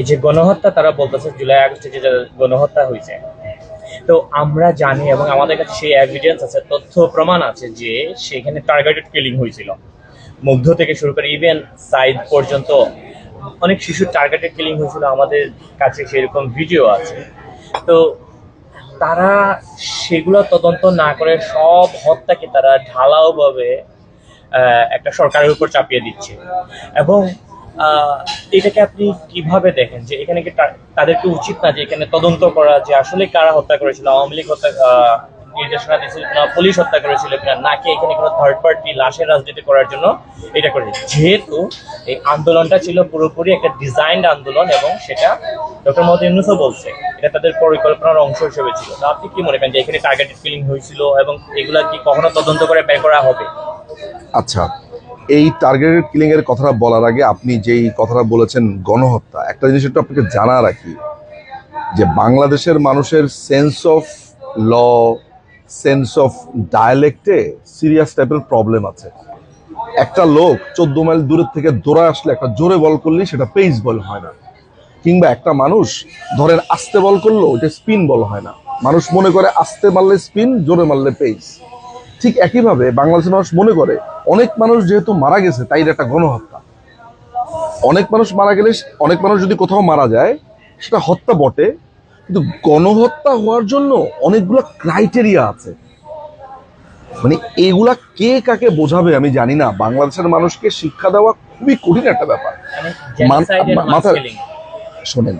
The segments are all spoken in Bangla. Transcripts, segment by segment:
এই যে গণহত্যা, তারা বলতেছে জুলাই, আগস্টে যে গণহত্যা হয়েছে। তো আমরা জানি এবং আমাদের কাছে সেই এভিডেন্স আছে, তথ্য প্রমাণ আছে যে সেখানে টার্গেটেড কিলিং হয়েছিল। মুগ্ধ থেকে শুরু করে ইভেন সাইড পর্যন্ত অনেক শিশুর টার্গেটেড কিলিং হয়েছিল, আমাদের কাছে সেরকম ভিডিও আছে। তো তারা সেগুলো তদন্ত না করে সব হত্যাকে তারা ঢালাওভাবে একটা সরকারের উপর চাপিয়ে দিচ্ছে। এবং এটাকে আপনি কীভাবে দেখেন যে এখানে কি তা- তাদের কি উচিত না যে এখানে তদন্ত করা, যে আসলে কারা হত্যা করেছিল? আওয়ামী লীগ হত্যা নির্দেশনা দিয়েছিল কিনা, পুলিশ হত্যা করেছিল কিনা, নাকি এখানে কোনো থার্ড পার্টি লাশের রাজনীতি করার জন্য এটা করেছে যেহেতু এই আন্দোলনটা ছিল পুরোপুরি একটা ডিজাইনড আন্দোলন এবং সেটা ডক্টর মোহাম্মদ ইউনুসও বলছে, এটা তাদের পরিকল্পনার অংশ হিসেবে ছিল। তো আপনি কি মনে করেন যে এখানে টার্গেটেড ফিলিং হয়েছিল এবং এগুলা কি কখনো তদন্ত করে বের করা হবে? আচ্ছা এই টার্গেটেড কিলিং এর কথাটা বলার আগে আপনি যেই কথাটা বলেছেন গণহত্যা, একটা জিনিস একটু আপনাকে জানা রাখি, যে বাংলাদেশের মানুষের sense of law sense of ডায়ালেক্টে serious টাইপের প্রবলেম আছে। একটা লোক চোদ্দ মাইল দূরের থেকে দৌড়া আসলে একটা জোরে বল করলেই সেটা পেস বল হয় না। কিংবা একটা মানুষ ধরেন আস্তে বল করল ওটা স্পিন বল হয় না। মানুষ মনে করে আস্তে মারলে স্পিন জোরে মারলে পেস ঠিক একইভাবে বাংলাদেশের মানুষ মনে করে অনেক মানুষ যেহেতু মারা গেছে তাই এটা একটা গণহত্যা। অনেক মানুষ মারা গেলে অনেক মানুষ যদি কোথাও মারা যায় সেটা হত্যা বটে। কিন্তু গণহত্যা হওয়ার জন্য অনেকগুলো ক্রাইটেরিয়া আছে। মানে এগুলা কে কাকে বোঝাবে আমি জানি না। বাংলাদেশের মানুষকে শিক্ষা দেওয়া খুবই কঠিন একটা ব্যাপার। মানে genocide and মা- mass মাথার- killing। শোনেন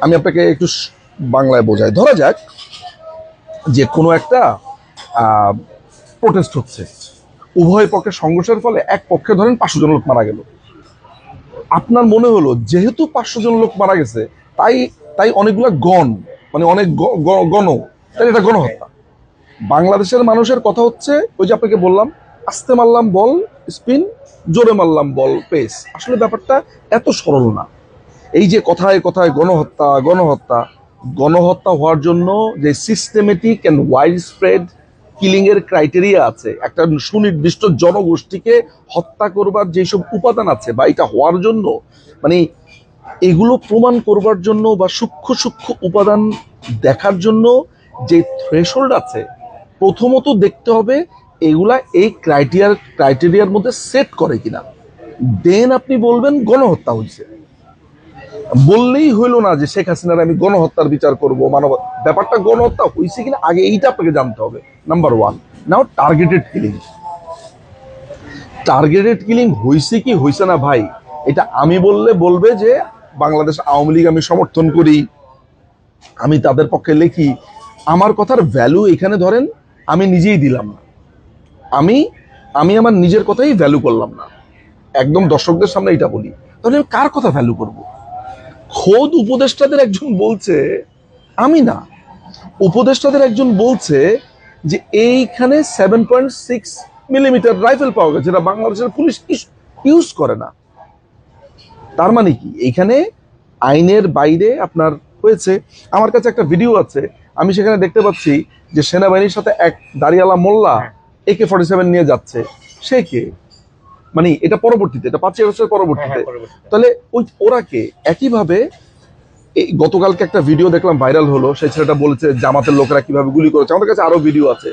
আমি আপনাকে একটু বাংলায় বোঝাই। ধরা যাক যে কোনো একটা প্রোটেস্ট হচ্ছে। উভয় পক্ষের সংঘর্ষের ফলে এক পক্ষে ধরেন পাঁচশো জন লোক মারা গেল। আপনার মনে হলো, যেহেতু পাঁচশো জন লোক মারা গেছে, তাই তাই অনেকগুলো গণ মানে অনেক গণ, তাই এটা গণহত্যা। বাংলাদেশের মানুষের কথা হচ্ছে, ওই যে আপনাকে বললাম, আস্তে মারলাম বল, স্পিন, জোরে মারলাম বল, পেস। আসলে ব্যাপারটা এত সরল না। এই যে কথায় কথায় গণহত্যা গণহত্যা গণহত্যা হওয়ার জন্য যে systematic and wide spread killing এর ক্রাইটেরিয়া আছে। একটা সুনির্দিষ্ট জনগোষ্ঠীকে হত্যা করবার যেসব উপাদান আছে বা এটা হওয়ার জন্য মানে এগুলো প্রমাণ করবার জন্য বা সূক্ষ্ম সূক্ষ্ম উপাদান দেখার জন্য যে থ্রেশোল্ড আছে, প্রথমত দেখতে হবে এগুলা এই ক্রাইটেরিয়ার ক্রাইটেরিয়ার মধ্যে সেট করে কিনা। দেন আপনি বলবেন গণহত্যা হয়েছে। বললেই হইল না যে শেখ হাসিনার আমি গণহত্যার বিচার করব, মানব ব্যাপারটা গণহত্যা হয়েছে কিনা আগে এইটা আপনাকে জানতে হবে। Number one now targeted killing targeted killing হয়েছে কি হয়েছে না ভাই? এটা আমি বললে বলবে যে বাংলাদেশ আওয়ামী লীগ আমি সমর্থন করি। আমি তাদের পক্ষে লিখি। আমার কথার ভ্যালু এখানে ধরেন আমি নিজেই দিলাম না। আমি আমি আমার নিজের কথাই ভ্যালু করলাম না। একদম দর্শকদের সামনে এটা বলি। তাহলে আমি কার কথা ভ্যালু করব? খোদ উপদেষ্টাদের একজন বলছে আমি না উপদেষ্টাদের একজন বলছে যে এইখানে seven point six millimetre rifle পাওয়া গেছে যেটা বাংলাদেশের পুলিশ ইউজ করে না। তার মানে কি? এইখানে আইনের বাইরে আপনার হয়েছে। আমার কাছে একটা ভিডিও আছে আমি সেখানে দেখতে পাচ্ছি যে সেনাবাহিনীর সাথে এক দাঁড়িয়ালা মোল্লা একে ফর্টি সেভেন নিয়ে যাচ্ছে। সে কে? মানে এটা পরবর্তীতে এটা পাঁচ বছর হ্যাঁ, পরবর্তীতে। হ্যাঁ, তাহলে ওই ওরা কে একইভাবে এই গতকালকে একটা ভিডিও দেখলাম ভাইরাল হলো সেই ছেলেটা বলেছে জামাতের লোকেরা কীভাবে গুলি করেছে। আমাদের কাছে আরও ভিডিও আছে।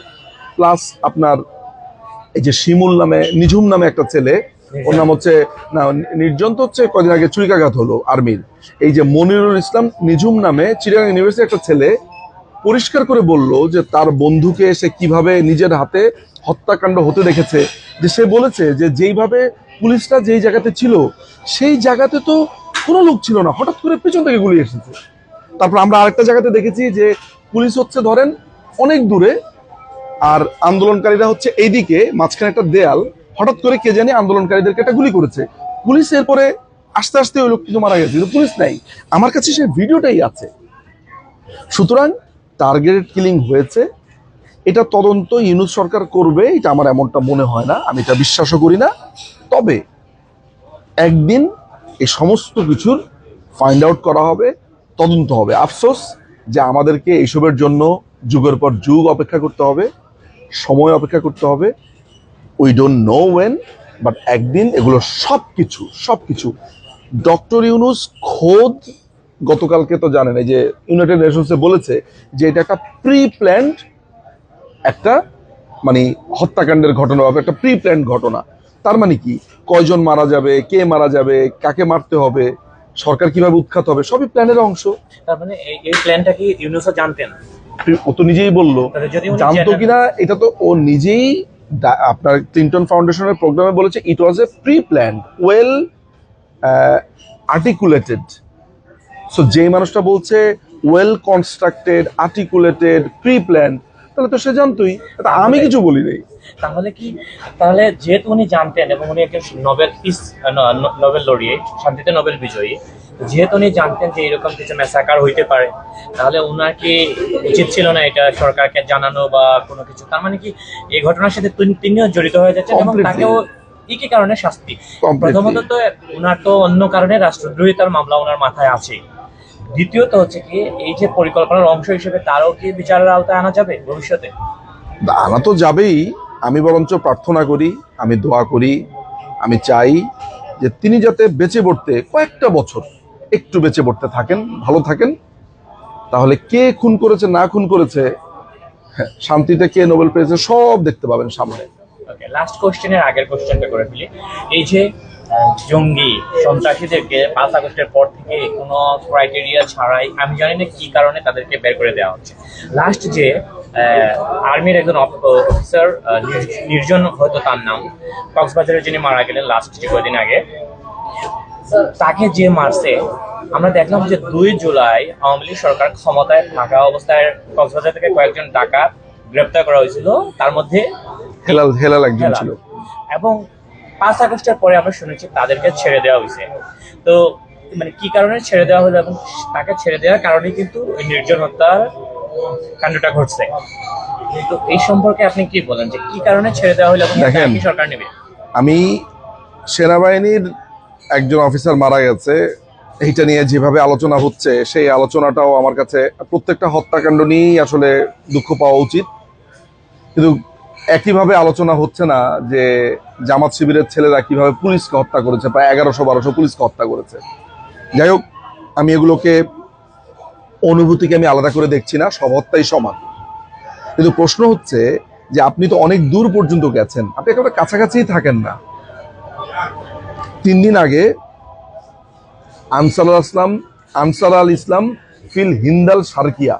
প্লাস আপনার এই যে শিমুল নামে নিঝুম নামে একটা ছেলে ওর নাম হচ্ছে না নির্জন তো হচ্ছে কদিন আগে চুরিকাঘাত হলো আর্মির। এই যে মনিরুল ইসলাম নিঝুম নামে চিড়িয়াখানা ইউনিভার্সিটি একটা ছেলে পরিষ্কার করে বলল যে তার বন্ধুকে সে কীভাবে নিজের হাতে হত্যাকাণ্ড হতে দেখেছে, যে সে বলেছে যে যেইভাবে পুলিশটা যেই জায়গাতে ছিল, সেই জায়গাতে তো কোনো লোক ছিল না, হঠাৎ করে পেছন থেকে গুলি এসেছে। তারপর আমরা আরেকটা জায়গাতে দেখেছি যে পুলিশ হচ্ছে ধরেন অনেক দূরে, আর আন্দোলনকারীরা হচ্ছে এইদিকে, মাঝখানে একটা দেয়াল, হঠাৎ করে কে জানি আন্দোলনকারীদেরকে একটা গুলি করেছে। পুলিশ এরপরে আস্তে আস্তে ওই লোক কিন্তু মারা গেছে, কিন্তু পুলিশ নাই। আমার কাছে সেই ভিডিওটাই আছে। সুতরাং টার্গেটেড কিলিং হয়েছে। এটা তদন্ত ইউনুস সরকার করবে, এটা আমার এমনটা মনে হয় না, আমি এটা বিশ্বাসও করি না। তবে একদিন এই সমস্ত কিছুর ফাইন্ড আউট করা হবে, তদন্ত হবে। আফসোস যে আমাদেরকে এইসবের জন্য যুগের পর যুগ অপেক্ষা করতে হবে, সময় অপেক্ষা করতে হবে। We don't know when but একদিন এগুলো সব কিছু সব কিছু ডক্টর ইউনুস খোদ গতকালকে তো জানেন এই যে ইউনাইটেড নেশনসে বলেছে যে এটা একটা প্রি প্ল্যান্ড একটা মানে হত্যাকাণ্ডের ঘটনা হবে একটা প্রি প্ল্যান্ড ঘটনা। তার মানে কি? কয়জন মারা যাবে কে মারা যাবে কাকে মারতে হবে সরকার কীভাবে উৎখাত হবে সবই প্ল্যানের অংশ। তার মানে এই- প্ল্যানটা কি ইউনুসও জানতেন? ও তো নিজেই বলল জানতো কিনা এটা তো ও নিজেই আপনার ক্লিন্টন ফাউন্ডেশনের প্রোগ্রামে বলেছে it was a pre planned well articulated so যেই মানুষটা বলছে well constructed articulated pre planned তাহলে তো সে জানতোই। আমি কিছু বলি নাই। তাহলে কি তাহলে যেহেতু উনি জানতেন এবং উনি একজন নোবেল পিস নোবেল লড়িয়ে শান্তিতে নোবেল বিজয়ী যেহেতু উনি জানতেন যে এরকম কিছু মেসাকার হইতে পারে তাহলে ওনার কি উচিত ছিল না এটা সরকারকে জানানো বা কোনো কিছু? তার মানে কি এই ঘটনার সাথে তিনিও জড়িত হয়ে যাচ্ছেন এবং তাকেও কি কি কারণে শাস্তি। প্রথমত তো ওনার তো অন্য কারণে রাষ্ট্রদ্রোহিতার মামলা ওনার মাথায় আছে। দ্বিতীয়ত হচ্ছে কি এই যে পরিকল্পনার অংশ হিসেবে তারও কি বিচারের আওতায় আনা যাবে ভবিষ্যতে? আনা তো যাবেই। আমি বরঞ্চ প্রার্থনা করি আমি দোয়া করি আমি চাই যে তিনি যাতে বেঁচে পড়তে কয়েকটা বছর একটু বেঁচে পড়তে থাকেন ভালো থাকেন। তাহলে কে খুন করেছে না খুন করেছে হ্যাঁ, শান্তিতে কে নোবেল পেয়েছে সব দেখতে পাবেন সামনে। ওকে লাস্ট কোশ্চেনের আগের কোশ্চেনটা করে ফেলি। এই যে জঙ্গি সন্ত্রাসীদেরকে পাঁচ আগস্টের পর থেকে কোনো ক্রাইটেরিয়া ছাড়াই আমি জানি না কি কারণে তাদেরকে বের করে দেওয়া হচ্ছে। লাস্ট যে আর্মির একজন অফিসার নির্জন হয়তো তার নাম কক্সবাজারে যিনি মারা গেলেন লাস্ট যে কয়েকদিন আগে তাকে যে মারছে আমরা দেখলাম যে দুই জুলাই আওয়ামী লীগ সরকার ক্ষমতায় থাকা অবস্থায় কক্সবাজার থেকে কয়েকজন ডাকাত গ্রেপ্তার করা হয়েছিল। তার মধ্যে হেলাল হেলাল একজন ছিল। এবং পাঁচ আগস্টের পরে আমরা শুনেছি তাদেরকে ছেড়ে দেওয়া হয়েছে। তো মানে কি কারণে ছেড়ে দেওয়া হলো এবং তাকে ছেড়ে দেওয়ার কারণে কিন্তু নির্জন হত্যার কাণ্ডটা ঘটছে। তো এই সম্পর্কে আপনি কি বলেন যে কি কারণে ছেড়ে দেওয়া হলো এবং দেখেন। কি সরকার নেবে? আমি সেনাবাহিনীর একজন অফিসার মারা গেছে। এইটা নিয়ে যেভাবে আলোচনা হচ্ছে সেই আলোচনাটাও আমার কাছে প্রত্যেকটা হত্যাকাণ্ড নিয়েই আসলে দুঃখ পাওয়া উচিত। কিন্তু একইভাবে আলোচনা হচ্ছে না যে জামাত শিবিরের ছেলেরা কীভাবে পুলিশকে হত্যা করেছে, প্রায় এগারোশো, বারোশো পুলিশকে হত্যা করেছে। যাই হোক, আমি এগুলোকে অনুভূতিকে আমি আলাদা করে দেখছি না, সব হত্যাই সমান। কিন্তু প্রশ্ন হচ্ছে যে আপনি তো অনেক দূর পর্যন্ত গেছেন, আপনি একেবারে কাছাকাছিই থাকেন না। তিন দিন আগে আনসার আল ইসলাম আনসার আল ইসলাম, ফিল হিন্দাল সার্কিয়া,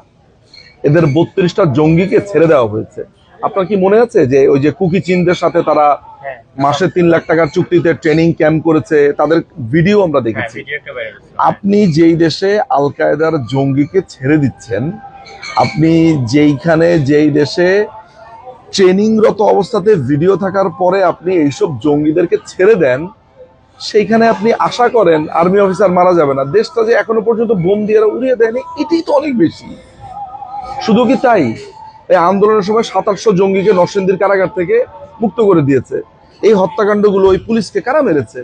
এদের বত্রিশটা জঙ্গিকে ছেড়ে দেওয়া হয়েছে। আপনার কি মনে আছে যে ওই যে কুকি চিনদের সাথে তারা মাসে তিন লাখ টাকার চুক্তিতে ট্রেনিং ক্যাম্প করেছে তাদের ভিডিও আমরা হ্যাঁ দেখেছি। আপনি যেই দেশে আল কায়দার জঙ্গিকে ছেড়ে দিচ্ছেন আপনি যেইখানে যেই দেশে ট্রেনিংরত অবস্থাতে ভিডিও থাকার পরে আপনি এইসব জঙ্গিদেরকে ছেড়ে দেন সেইখানে আপনি আশা করেন আর্মি অফিসার মারা যাবে না। দেশটা যে এখনও পর্যন্ত বোম দিয়ে উড়িয়ে দেয়নি এটি তো অনেক বেশি। শুধু কি তাই? এই আন্দোলনের সময় সাতাশশো জঙ্গিকে নরসিংদীর কারাগার থেকে মুক্ত করে দিয়েছে। এই হত্যাকাণ্ডগুলো ওই পুলিশকে কারা মেরেছে?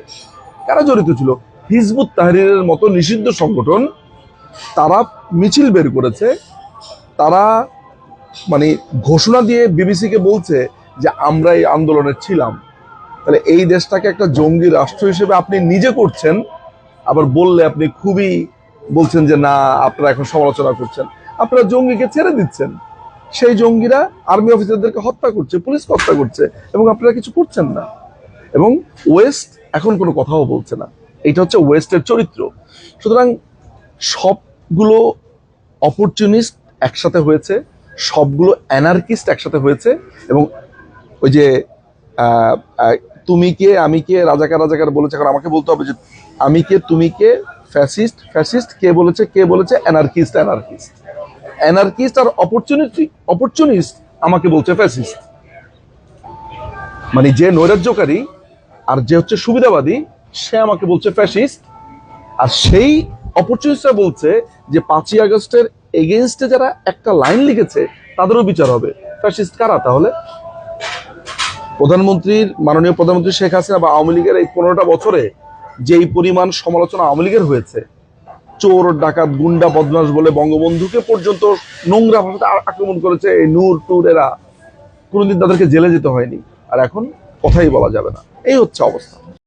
কারা জড়িত ছিল? হিজবুত তাহরিরের মতো নিষিদ্ধ সংগঠন তারা মিছিল বের করেছে। তারা মানে ঘোষণা দিয়ে বিবিসিকে বলছে যে আমরা এই আন্দোলনে ছিলাম। তাহলে এই দেশটাকে একটা জঙ্গি রাষ্ট্র হিসেবে আপনি নিজে করছেন, আবার বললে আপনি খুবই বলছেন যে না, আপনারা এখন সমালোচনা করছেন। আপনারা জঙ্গিকে ছেড়ে দিচ্ছেন। সেই জঙ্গিরা আর্মি অফিসারদেরকে হত্যা করছে পুলিশ হত্যা করছে এবং আপনারা কিছু করছেন না। এবং ওয়েস্ট এখন কোনো কথাও বলছে না। এটা হচ্ছে ওয়েস্টের চরিত্র। সুতরাং সবগুলো অপরচুনিস্ট একসাথে হয়েছে, সবগুলো অ্যানার্কিস্ট একসাথে হয়েছে এবং ওই যে তুমি কে, আমি কে, রাজাকার রাজাকার বলেছে, এখন আমাকে বলতে হবে যে, আমি কে, তুমি কে, ফ্যাসিস্ট ফ্যাসিস্ট কে বলেছে কে বলেছে, অ্যানার্কিস্ট অ্যানার্কিস্ট। অ্যানার্কিস্ট আর অপরচুনিটি অপরচুনিস্ট আমাকে বলছে ফ্যাসিস্ট মানে যে নৈরাজ্যকারী আর যে হচ্ছে সুবিধাবাদী, সে আমাকে বলছে ফ্যাসিস্ট আর সেই অপরচুনিস্টরা বলছে যে পাঁচই আগস্টের এগেনস্টে যারা একটা লাইন লিখেছে, তাদেরও বিচার হবে। ফ্যাসিস্ট কারা তাহলে? প্রধানমন্ত্রীর, মাননীয় প্রধানমন্ত্রী শেখ হাসিনা বা আওয়ামী লীগের এই পনেরোটা বছরে যেই পরিমাণ সমালোচনা আওয়ামী লীগের হয়েছে চোর, ডাকাত, গুন্ডা বদমাস বলে বঙ্গবন্ধুকে পর্যন্ত নোংরা ভাবে আক্রমণ করেছে এই নূর টুর এরা কোনোদিন তাদেরকে জেলে যেতে হয়নি। আর এখন কথাই বলা যাবে না। এই হচ্ছে অবস্থা।